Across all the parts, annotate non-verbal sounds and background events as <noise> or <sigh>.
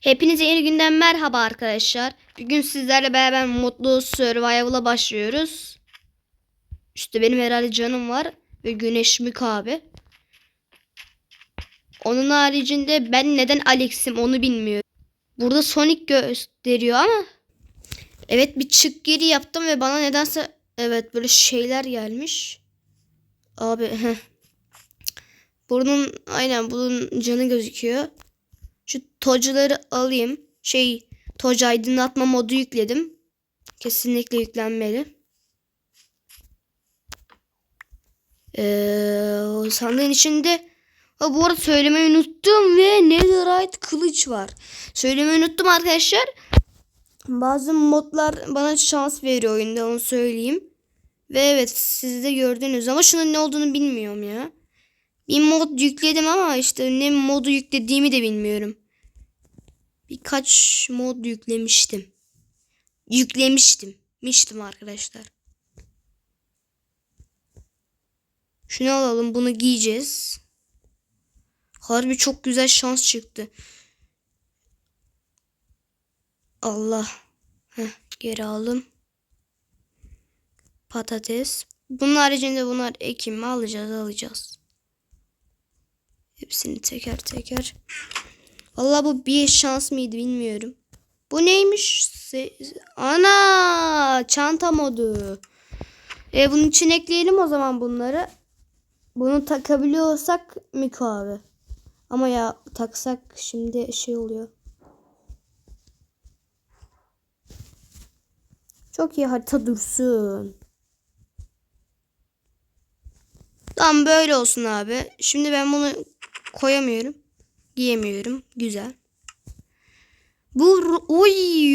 Hepinize yeni günden merhaba arkadaşlar. Bugün sizlerle beraber Mutlu Survival'a başlıyoruz. İşte benim herhalde canım var ve Güneş Mük abi. Onun haricinde ben neden Alex'im onu bilmiyorum. Burada Sonic gösteriyor ama. Evet bir çık geri yaptım ve bana nedense evet böyle şeyler gelmiş. Abi. Bunun aynen bunun canı gözüküyor. Tocuları alayım. Şey toc aydınlatma modu yükledim. Kesinlikle yüklenmeli. Ee, sandığın içinde ha, bu arada söylemeyi unuttum ve netherite kılıç var. Söylemeyi unuttum arkadaşlar. Bazı modlar bana şans veriyor oyunda onu söyleyeyim. Ve evet siz de gördünüz ama şunun ne olduğunu bilmiyorum ya. Bir mod yükledim ama işte ne modu yüklediğimi de bilmiyorum. Birkaç mod yüklemiştim. Yüklemiştim. Miştim arkadaşlar. Şunu alalım. Bunu giyeceğiz. Harbi çok güzel şans çıktı. Allah. Heh, geri alın. Patates. Bunun haricinde bunlar ekim mi alacağız alacağız. Hepsini teker teker. Vallahi bu bir şans mıydı bilmiyorum. Bu neymiş? Ana çanta modu. E bunun için ekleyelim o zaman bunları. Bunu takabiliyorsak Miko abi. Ama ya taksak şimdi şey oluyor. Çok iyi harita dursun. Tamam böyle olsun abi. Şimdi ben bunu koyamıyorum. Giyemiyorum. Güzel. Bu oy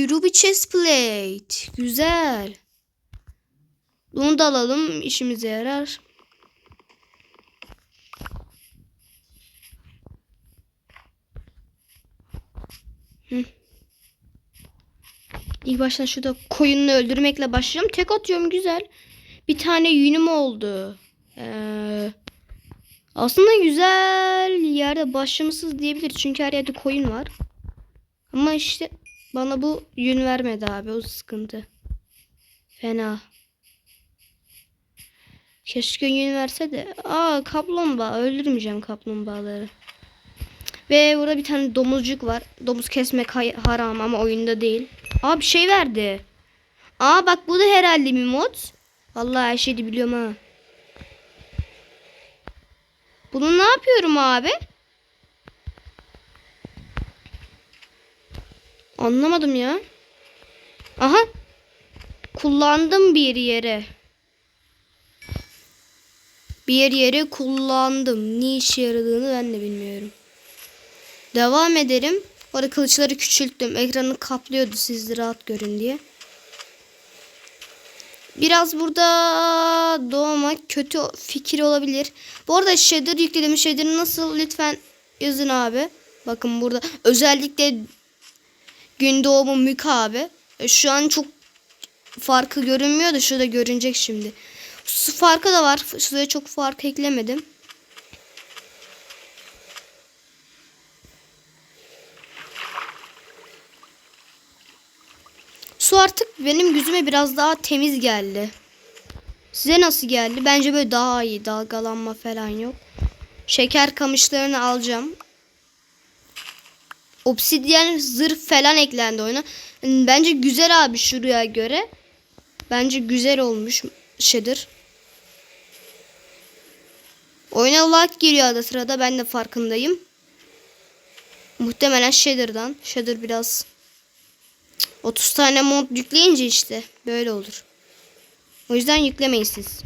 Ruby chest plate. Güzel. Bunu da alalım. işimize yarar. İlk başta şurada koyununu öldürmekle başlayalım. Tek atıyorum güzel. Bir tane yünüm oldu. Ee, aslında güzel yerde başlamışsız diyebilir. Çünkü her yerde koyun var. Ama işte bana bu yün vermedi abi. O sıkıntı. Fena. Keşke yün verse de. Aa kaplumbağa. Öldürmeyeceğim kaplumbağaları. Ve burada bir tane domuzcuk var. Domuz kesmek haram ama oyunda değil. Aa bir şey verdi. Aa bak bu da herhalde bir mod. Vallahi her şeyi biliyorum ha. Bunu ne yapıyorum abi? Anlamadım ya. Aha. Kullandım bir yere. Bir yere kullandım. Ne işe yaradığını ben de bilmiyorum. Devam edelim. Orada kılıçları küçülttüm. Ekranı kaplıyordu siz rahat görün diye. Biraz burada doğmak kötü fikir olabilir. Bu arada shader yükledim. Shader'ı nasıl lütfen yazın abi. Bakın burada özellikle gün doğumu mük abi. E, Şu an çok farkı görünmüyor da şurada görünecek şimdi. Su farkı da var. Şuraya çok fark eklemedim. Su artık benim yüzüme biraz daha temiz geldi. Size nasıl geldi? Bence böyle daha iyi. Dalgalanma falan yok. Şeker kamışlarını alacağım. Obsidyen zırh falan eklendi oyuna. Bence güzel abi şuraya göre. Bence güzel olmuş Shader. Oyuna lag giriyor arada sırada. Ben de farkındayım. Muhtemelen Shader'dan. Shader biraz 30 tane mod yükleyince işte böyle olur. O yüzden yüklemeyin siz.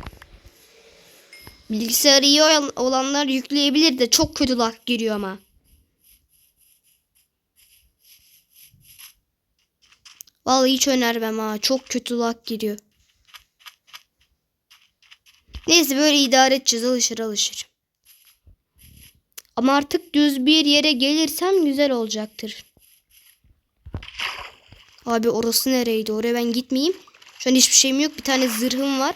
Bilgisayarı iyi olan- olanlar yükleyebilir de çok kötü lag giriyor ama. Vallahi hiç önermem ha. Çok kötü lag giriyor. Neyse böyle idare edeceğiz. Alışır alışır. Ama artık düz bir yere gelirsem güzel olacaktır. Abi orası nereydi? Oraya ben gitmeyeyim. Şu an hiçbir şeyim yok. Bir tane zırhım var.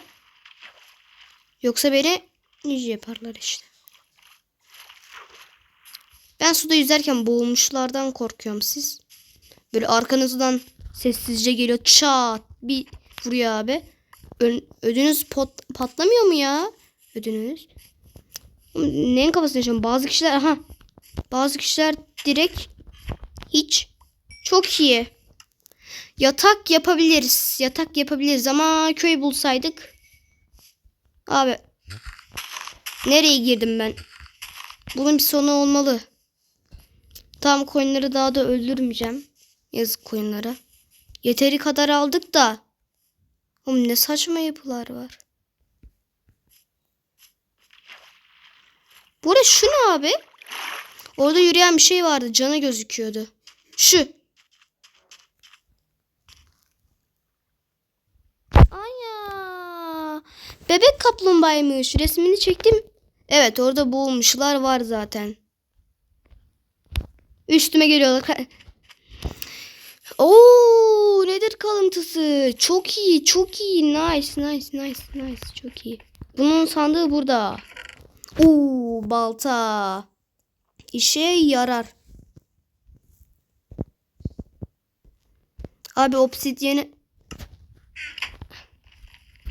Yoksa beni nice yaparlar işte. Ben suda yüzerken boğulmuşlardan korkuyorum siz. Böyle arkanızdan sessizce geliyor. Çat bir vuruyor abi. Ön- ödünüz pot, patlamıyor mu ya? Ödünüz. Neyin kafasını yaşıyorum? Bazı kişiler aha. Bazı kişiler direkt hiç çok iyi. Yatak yapabiliriz. Yatak yapabiliriz ama köy bulsaydık. Abi. Nereye girdim ben? Bunun bir sonu olmalı. Tam koyunları daha da öldürmeyeceğim. Yazık koyunlara. Yeteri kadar aldık da. Oğlum ne saçma yapılar var. Bu arada şu ne abi? Orada yürüyen bir şey vardı. Canı gözüküyordu. Şu. Bebek kaplumbağaymış. Resmini çektim. Evet orada boğulmuşlar var zaten. Üstüme geliyorlar. <laughs> Oo, nedir kalıntısı? Çok iyi, çok iyi. Nice, nice, nice, nice. Çok iyi. Bunun sandığı burada. Oo, balta. İşe yarar. Abi obsidyeni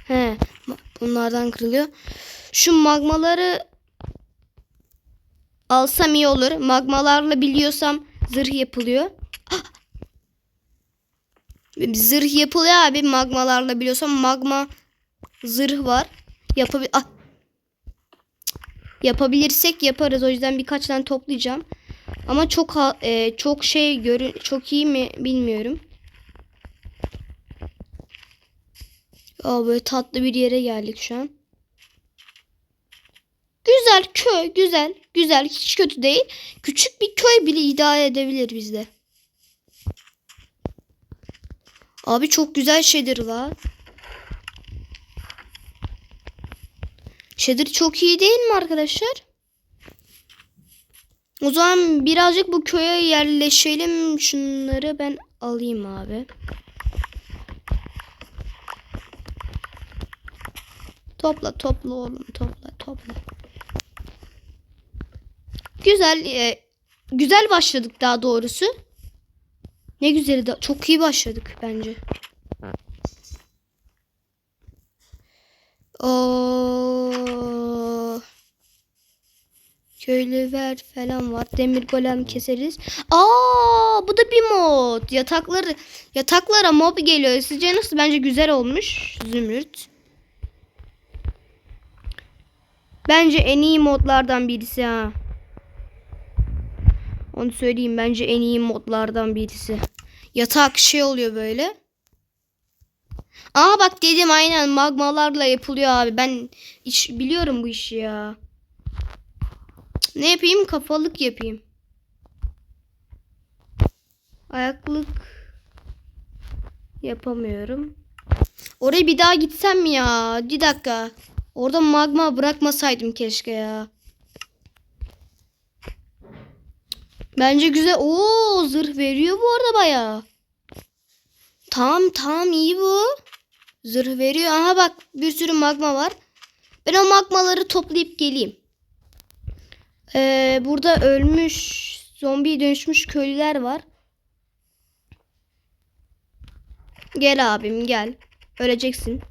He, bunlardan kırılıyor. Şu magmaları alsam iyi olur. Magmalarla biliyorsam zırh yapılıyor. Ah! Zırh yapılıyor abi magmalarla biliyorsam magma zırh var. Yapabil ah! Yapabilirsek yaparız. O yüzden birkaç tane toplayacağım. Ama çok e, çok şey görün çok iyi mi bilmiyorum. Aa, böyle tatlı bir yere geldik şu an. Güzel köy güzel güzel hiç kötü değil. Küçük bir köy bile idare edebilir bizde. Abi çok güzel shader la. Shader çok iyi değil mi arkadaşlar? O zaman birazcık bu köye yerleşelim. Şunları ben alayım abi. Topla topla oğlum topla topla. Güzel e, güzel başladık daha doğrusu. Ne güzeli de çok iyi başladık bence. Oo. Köylüler falan var. Demir golem keseriz. Aa, bu da bir mod. Yatakları yataklara mob geliyor. Sizce nasıl? Bence güzel olmuş. Zümrüt. Bence en iyi modlardan birisi ha. Onu söyleyeyim. Bence en iyi modlardan birisi. Yatak şey oluyor böyle. Aa bak dedim aynen magmalarla yapılıyor abi. Ben hiç biliyorum bu işi ya. Ne yapayım? Kafalık yapayım. Ayaklık yapamıyorum. Oraya bir daha gitsem mi ya? Bir dakika. Orada magma bırakmasaydım keşke ya. Bence güzel. Oo zırh veriyor bu arada baya. Tamam tamam iyi bu. Zırh veriyor. Aha bak bir sürü magma var. Ben o magmaları toplayıp geleyim. Ee, burada ölmüş zombiye dönüşmüş köylüler var. Gel abim gel. Öleceksin.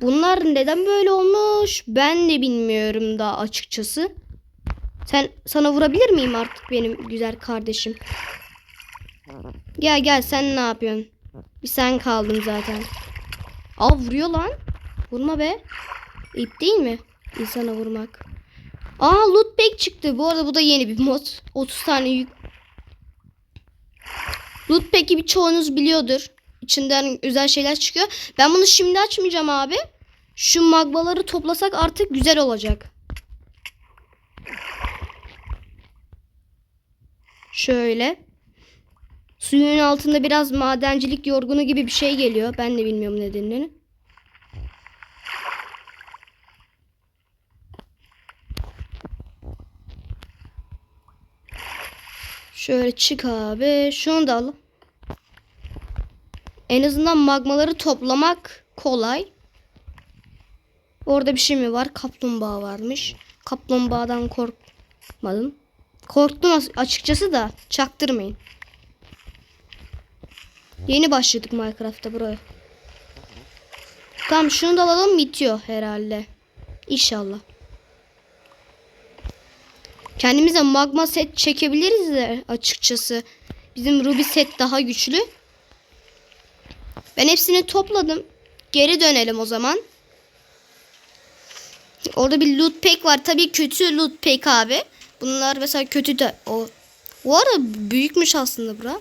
Bunlar neden böyle olmuş? Ben de bilmiyorum da açıkçası. Sen sana vurabilir miyim artık benim güzel kardeşim? Gel gel sen ne yapıyorsun? Bir sen kaldın zaten. Aa vuruyor lan. Vurma be. İp değil mi? İnsana vurmak. Aa loot pack çıktı. Bu arada bu da yeni bir mod. 30 tane yük. Loot pack'i birçoğunuz biliyordur. İçinden özel şeyler çıkıyor. Ben bunu şimdi açmayacağım abi. Şu magmaları toplasak artık güzel olacak. Şöyle. Suyun altında biraz madencilik yorgunu gibi bir şey geliyor. Ben de bilmiyorum nedenini. Şöyle çık abi. Şunu da al. En azından magmaları toplamak kolay. Orada bir şey mi var? Kaplumbağa varmış. Kaplumbağadan korkmadım. Korktum as- açıkçası da çaktırmayın. Yeni başladık Minecraft'ta buraya. Tamam şunu da alalım bitiyor herhalde. İnşallah. Kendimize magma set çekebiliriz de açıkçası. Bizim ruby set daha güçlü. Ben hepsini topladım. Geri dönelim o zaman. Orada bir loot pack var. Tabii kötü loot pack abi. Bunlar mesela kötü de o. Bu arada büyükmüş aslında bura.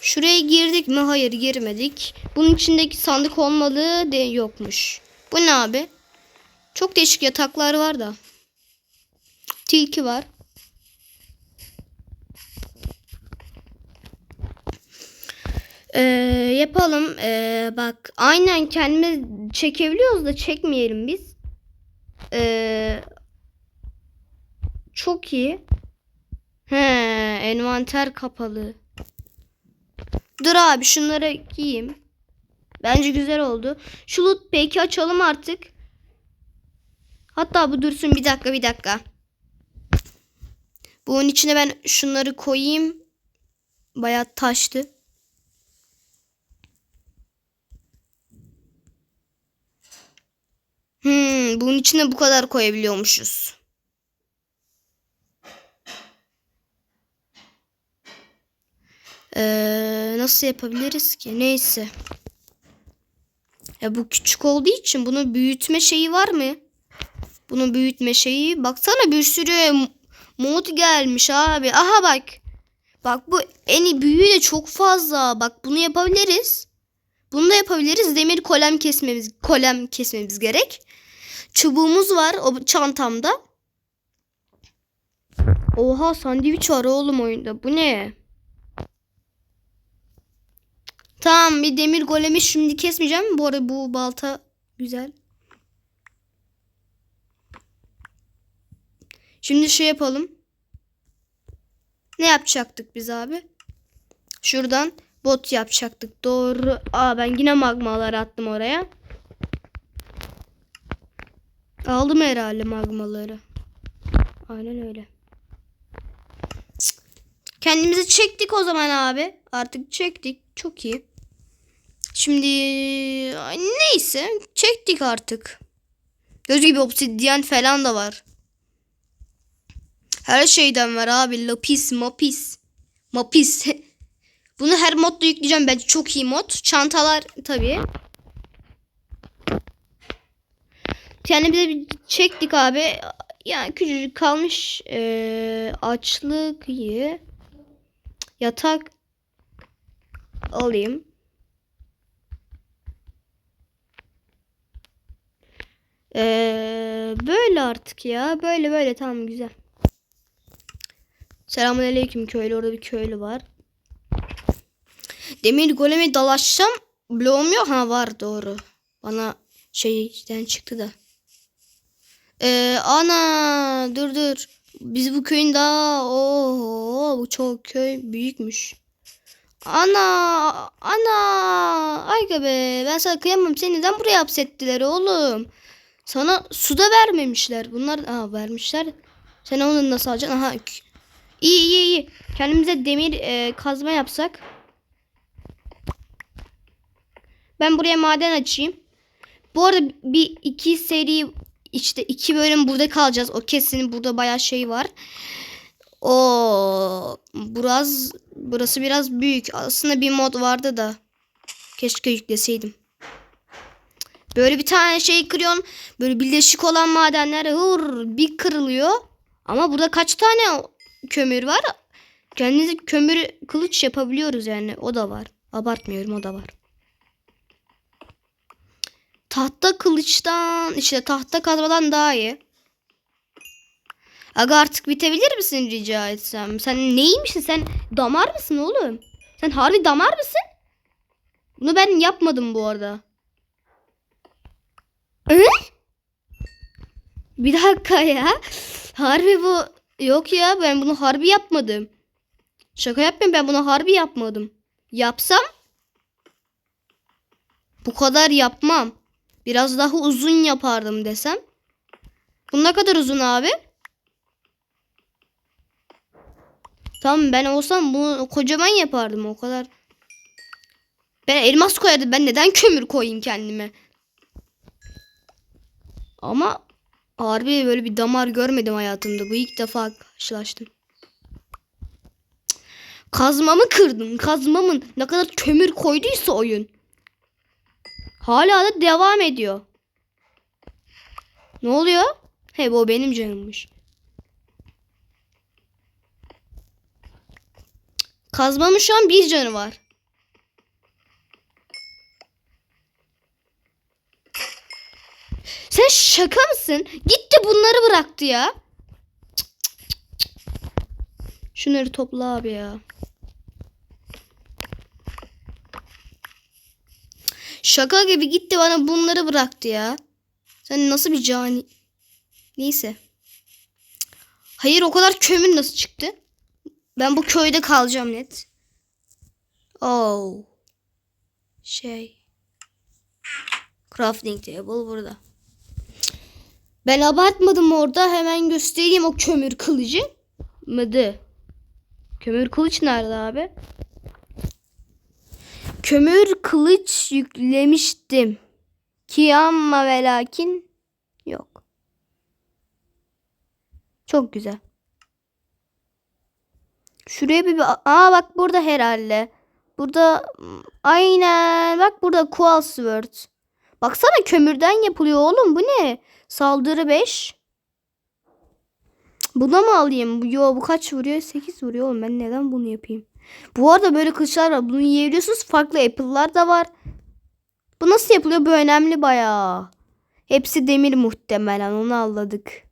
Şuraya girdik mi? Hayır girmedik. Bunun içindeki sandık olmalı de yokmuş. Bu ne abi? Çok değişik yataklar var da. Tilki var. Ee, yapalım. Ee, bak aynen kendimiz çekebiliyoruz da çekmeyelim biz. Ee, çok iyi. He, envanter kapalı. Dur abi şunları giyeyim. Bence güzel oldu. Şu loot peki açalım artık. Hatta bu dursun bir dakika bir dakika. Bunun içine ben şunları koyayım. Bayağı taştı. Hmm, bunun içine bu kadar koyabiliyormuşuz. Ee, nasıl yapabiliriz ki? Neyse. Ya bu küçük olduğu için bunun büyütme şeyi var mı? Bunun büyütme şeyi. Baksana bir sürü mod gelmiş abi. Aha bak. Bak bu en iyi büyüğü de çok fazla. Bak bunu yapabiliriz. Bunu da yapabiliriz. Demir kolem kesmemiz kolem kesmemiz gerek. Çubuğumuz var o çantamda. Oha sandviç var oğlum oyunda. Bu ne? Tamam bir demir golemi şimdi kesmeyeceğim. Bu arada bu balta güzel. Şimdi şey yapalım. Ne yapacaktık biz abi? Şuradan bot yapacaktık. Doğru. Aa ben yine magmalar attım oraya. Aldım herhalde magmaları. Aynen öyle. Kendimizi çektik o zaman abi. Artık çektik. Çok iyi. Şimdi neyse çektik artık. Göz gibi obsidyen falan da var. Her şeyden var abi. Lapis, mapis. Mapis. <laughs> Bunu her modda yükleyeceğim. Bence çok iyi mod. Çantalar tabii. Kendimize bir çektik abi. Yani küçücük kalmış. Ee, açlık iyi. Yatak alayım. Ee, böyle artık ya. Böyle böyle tamam güzel. Selamünaleyküm köylü. Orada bir köylü var. Demir goleme dalaşsam bloğum yok. Ha var doğru. Bana şeyden çıktı da. Ee, ana dur dur. Biz bu köyün daha oho bu çok köy büyükmüş. Ana ana ay be ben sana kıyamam seni neden buraya hapsettiler oğlum? Sana su da vermemişler. Bunlar aha vermişler. Sen onu nasıl alacaksın? Aha. İyi iyi iyi. Kendimize demir e, kazma yapsak. Ben buraya maden açayım. Bu arada bir iki seri işte iki bölüm burada kalacağız. O kesin burada bayağı şey var. O biraz burası biraz büyük. Aslında bir mod vardı da keşke yükleseydim. Böyle bir tane şey kırıyorsun. Böyle birleşik olan madenler hır bir kırılıyor. Ama burada kaç tane kömür var? Kendinize kömür kılıç yapabiliyoruz yani. O da var. Abartmıyorum o da var. Tahta kılıçtan işte tahta kazmadan daha iyi. Aga artık bitebilir misin rica etsem? Sen neymişsin? Sen damar mısın oğlum? Sen harbi damar mısın? Bunu ben yapmadım bu arada. Hı? Bir dakika ya. Harbi bu. Yok ya ben bunu harbi yapmadım. Şaka yapmıyorum ben bunu harbi yapmadım. Yapsam bu kadar yapmam. Biraz daha uzun yapardım desem. Bu ne kadar uzun abi? Tamam ben olsam bunu kocaman yapardım o kadar. Ben elmas koyardım. Ben neden kömür koyayım kendime? Ama harbi böyle bir damar görmedim hayatımda. Bu ilk defa karşılaştım. Kazmamı kırdım. Kazmamın ne kadar kömür koyduysa oyun. Hala da devam ediyor. Ne oluyor? He bu benim canımmış. Kazmamın şu an bir canı var. Sen şaka mısın? Gitti bunları bıraktı ya. Şunları topla abi ya. Şaka gibi gitti bana bunları bıraktı ya. Sen nasıl bir cani? Neyse. Hayır o kadar kömür nasıl çıktı? Ben bu köyde kalacağım net. Oh. Şey. Crafting table burada. Ben abartmadım orada. Hemen göstereyim o kömür kılıcı. Mıdı? Kömür kılıç nerede abi? Kömür kılıç yüklemiştim. Ki ama ve lakin yok. Çok güzel. Şuraya bir, bir aa bak burada herhalde. Burada aynen bak burada Coal Sword. Baksana kömürden yapılıyor oğlum bu ne? Saldırı 5. Buna mı alayım? Yo bu kaç vuruyor? 8 vuruyor oğlum ben neden bunu yapayım? Bu arada böyle kılıçlar var. Bunu yiyebiliyorsunuz. Farklı apple'lar da var. Bu nasıl yapılıyor? Bu önemli bayağı. Hepsi demir muhtemelen. Onu anladık.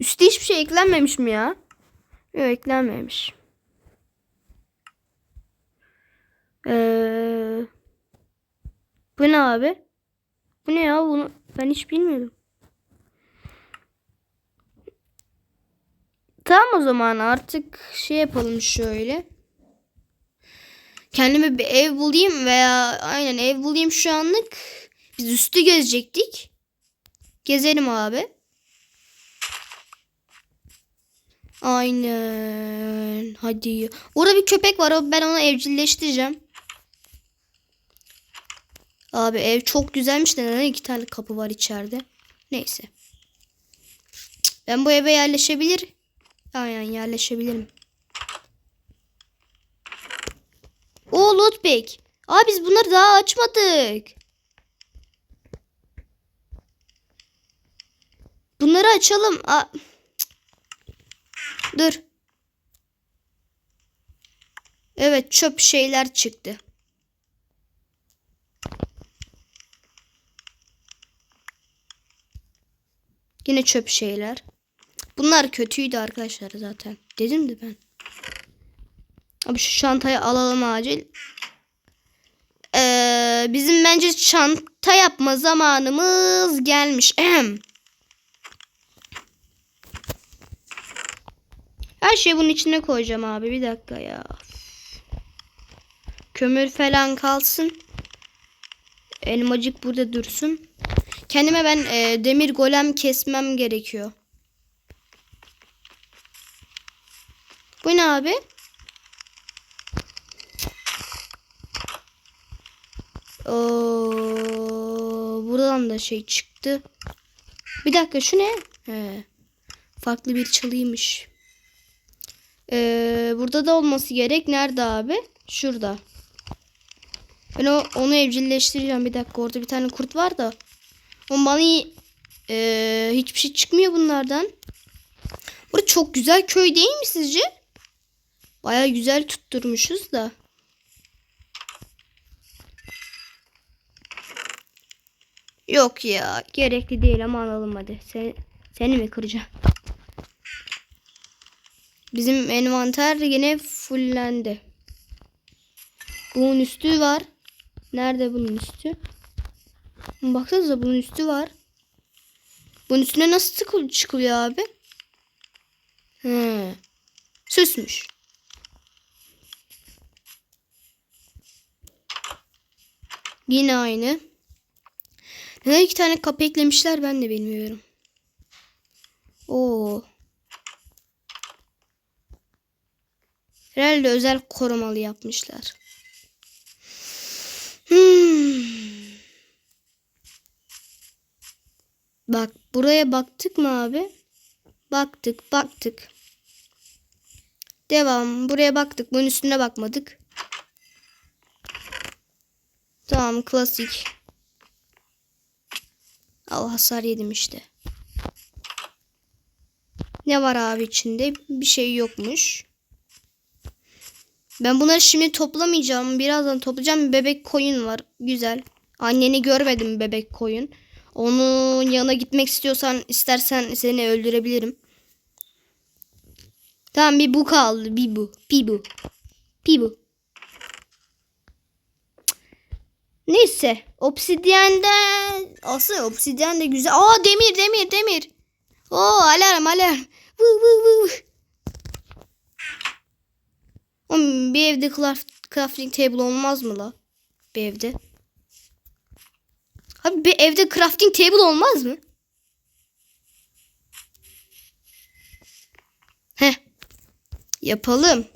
Üstte hiçbir şey eklenmemiş mi ya? Yok eklenmemiş. Ee, bu ne abi? Bu ne ya? Bunu ben hiç bilmiyorum. Tamam o zaman artık şey yapalım şöyle. Kendime bir ev bulayım veya aynen ev bulayım şu anlık. Biz üstü gezecektik. Gezelim abi. Aynen. Hadi. Orada bir köpek var. Ben onu evcilleştireceğim. Abi ev çok güzelmiş de neden iki tane kapı var içeride? Neyse. Ben bu eve yerleşebilir. Aynen yerleşebilirim. O lootbag. Aa biz bunları daha açmadık. Bunları açalım. Aa. Dur. Evet çöp şeyler çıktı. Yine çöp şeyler. Bunlar kötüydü arkadaşlar zaten. Dedim de ben. Abi şu çantayı alalım acil. Ee, bizim bence çanta yapma zamanımız gelmiş. Ahem. Her şeyi bunun içine koyacağım abi. Bir dakika ya. Kömür falan kalsın. Elmacık burada dursun. Kendime ben e, demir golem kesmem gerekiyor. Bu ne abi? Oo, buradan da şey çıktı. Bir dakika şu ne? He, farklı bir çalıymış. Ee, burada da olması gerek. Nerede abi? Şurada. Ben o, onu evcilleştireceğim. Bir dakika orada bir tane kurt var da. O bana ee, hiçbir şey çıkmıyor bunlardan. Burası çok güzel köy değil mi sizce? Baya güzel tutturmuşuz da. Yok ya gerekli değil ama alalım hadi. Sen, seni mi kıracağım? Bizim envanter yine fullendi. Bunun üstü var. Nerede bunun üstü? Baksanıza bunun üstü var. Bunun üstüne nasıl çıkılıyor abi? He. Süsmüş. Yine aynı. Neden iki tane kapı eklemişler ben de bilmiyorum. Oo. Herhalde özel korumalı yapmışlar. Hmm. Bak buraya baktık mı abi? Baktık baktık. Devam. Buraya baktık. Bunun üstüne bakmadık. Tamam klasik. Al hasar yedim işte. Ne var abi içinde? Bir şey yokmuş. Ben bunları şimdi toplamayacağım. Birazdan toplayacağım. Bebek koyun var. Güzel. Anneni görmedim bebek koyun. Onun yanına gitmek istiyorsan istersen seni öldürebilirim. Tamam bir bu kaldı. Bir bu. Bir bu. Bir bu. Neyse. Obsidyenden. Asıl obsidyen de güzel. Aa demir demir demir. Oo alarm alarm. Vı vı vı. Oğlum bir evde craft, crafting table olmaz mı la? Bir evde. Abi bir evde crafting table olmaz mı? Heh. Yapalım.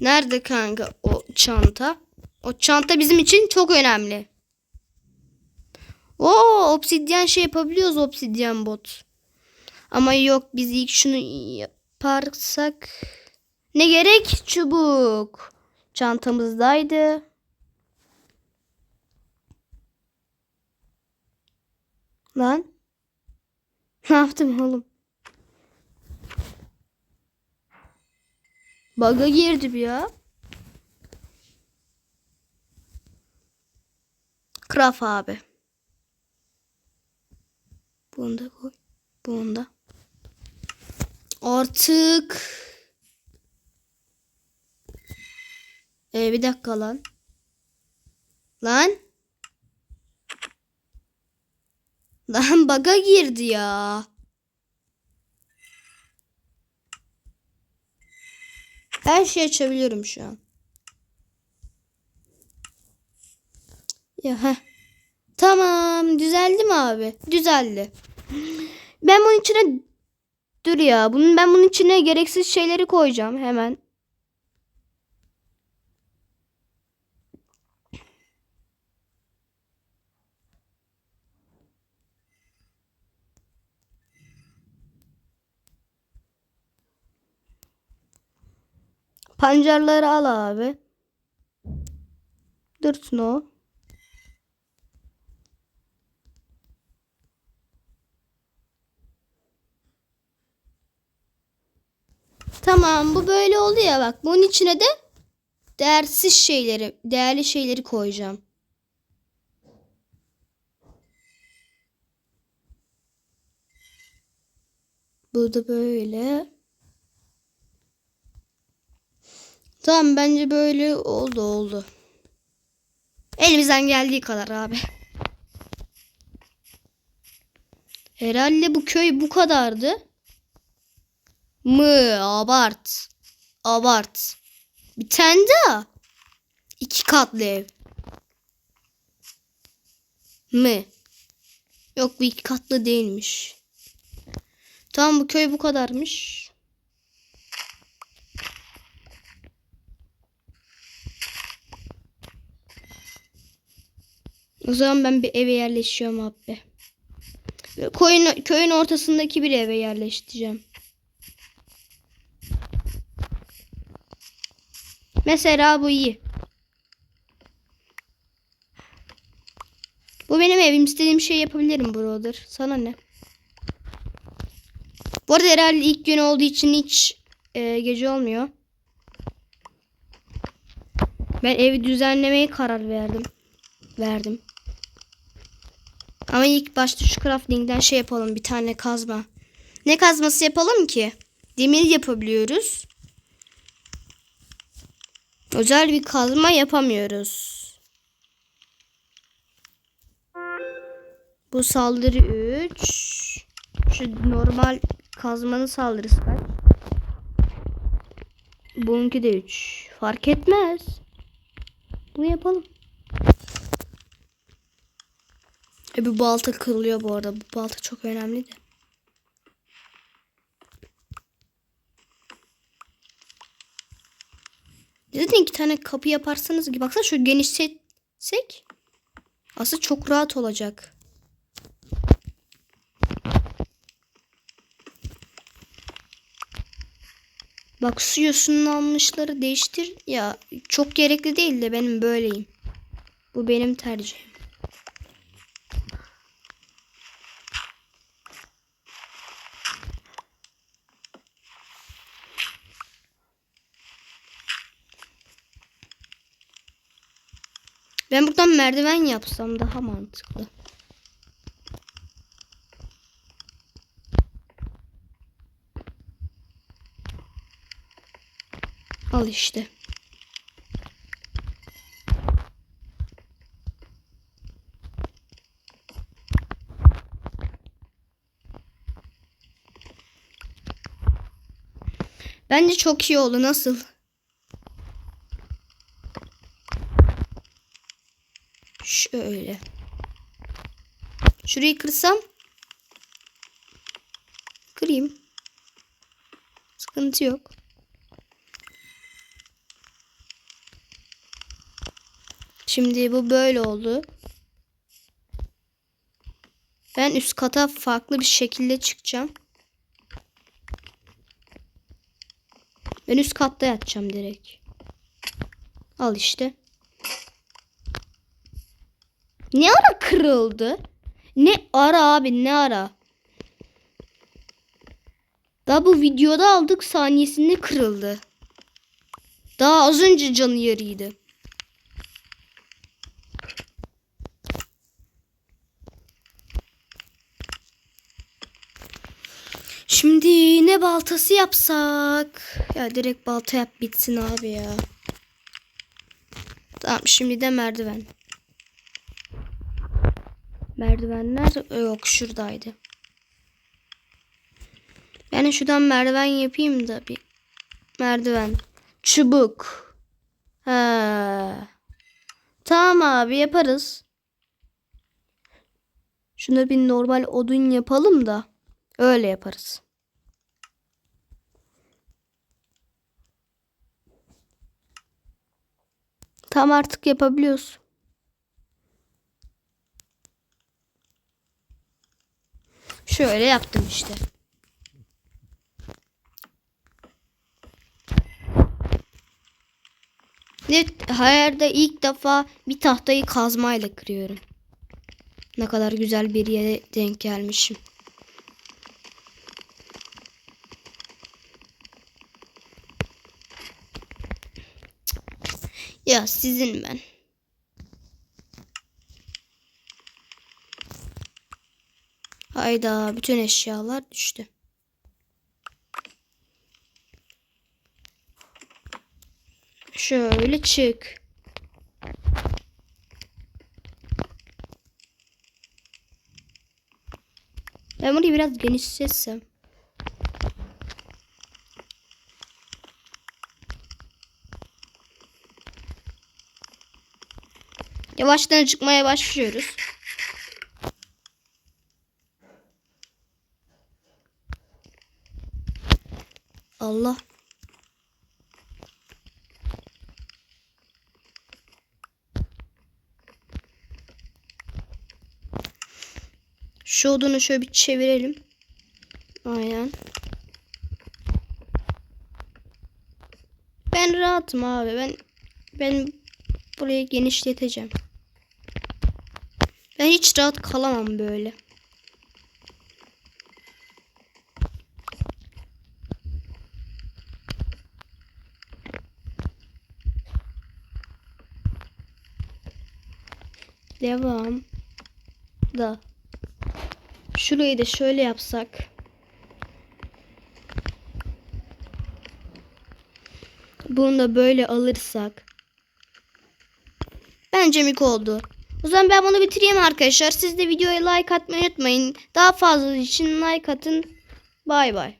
Nerede kanka o çanta? O çanta bizim için çok önemli. Oo, obsidyen şey yapabiliyoruz obsidyen bot. Ama yok biz ilk şunu yaparsak ne gerek çubuk çantamızdaydı. Lan ne yaptım oğlum? Bug'a girdim ya. Kraf abi. Bunu da koy. Bunu da. Artık. Ee, bir dakika lan. Lan. Lan <laughs> baga girdi ya. Her şeyi açabiliyorum şu an. Ya heh. Tamam düzeldi mi abi? Düzeldi. Ben bunun içine dur ya. Bunun ben bunun içine gereksiz şeyleri koyacağım hemen. Pancarları al abi. Dursun o. Tamam bu böyle oldu ya bak. Bunun içine de değersiz şeyleri, değerli şeyleri koyacağım. Bu da böyle. Tamam bence böyle oldu oldu. Elimizden geldiği kadar abi. Herhalde bu köy bu kadardı. Mı abart. Abart. Bir tane daha. İki katlı ev. Mı? Yok bu iki katlı değilmiş. Tamam bu köy bu kadarmış. O zaman ben bir eve yerleşiyorum abi. Koyun, köyün ortasındaki bir eve yerleştireceğim. Mesela bu iyi. Bu benim evim. İstediğim şey yapabilirim brother. Sana ne? Bu arada herhalde ilk gün olduğu için hiç e, gece olmuyor. Ben evi düzenlemeye karar verdim. Verdim. Ama ilk başta şu crafting'den şey yapalım. Bir tane kazma. Ne kazması yapalım ki? Demir yapabiliyoruz. Özel bir kazma yapamıyoruz. Bu saldırı 3. Şu normal kazmanın saldırısı kaç? Bununki de 3. Fark etmez. Bunu yapalım. E bu balta kırılıyor bu arada. Bu balta çok önemli de. Zaten iki tane kapı yaparsanız ki baksana şu genişletsek aslında çok rahat olacak. Bak su yosunun almışları değiştir. Ya çok gerekli değil de benim böyleyim. Bu benim tercihim. Ben buradan merdiven yapsam daha mantıklı. Al işte. Bence çok iyi oldu. Nasıl? Şöyle. Şurayı kırsam. Kırayım. Sıkıntı yok. Şimdi bu böyle oldu. Ben üst kata farklı bir şekilde çıkacağım. Ben üst katta yatacağım direkt. Al işte. Ne ara kırıldı? Ne ara abi ne ara? Daha bu videoda aldık saniyesinde kırıldı. Daha az önce canı yarıydı. Şimdi ne baltası yapsak? Ya direkt balta yap bitsin abi ya. Tamam şimdi de merdiven. Merdivenler yok şuradaydı. Yani şuradan merdiven yapayım da bir merdiven. Çubuk. Ha. Tamam abi yaparız. Şunu bir normal odun yapalım da öyle yaparız. Tam artık yapabiliyoruz. Şöyle yaptım işte. Evet, hayalde ilk defa bir tahtayı kazmayla kırıyorum. Ne kadar güzel bir yere denk gelmişim. Ya sizin ben. Hayda bütün eşyalar düştü. Şöyle çık. Ben burayı biraz genişletsem. Yavaştan çıkmaya başlıyoruz. Allah. Şu odunu şöyle bir çevirelim. Aynen. Ben rahatım abi. Ben ben burayı genişleteceğim. Ben hiç rahat kalamam böyle. Devam. Da. Şurayı da şöyle yapsak. Bunu da böyle alırsak. Bence mik oldu. O zaman ben bunu bitireyim arkadaşlar. Siz de videoya like atmayı unutmayın. Daha fazla için like atın. Bay bay.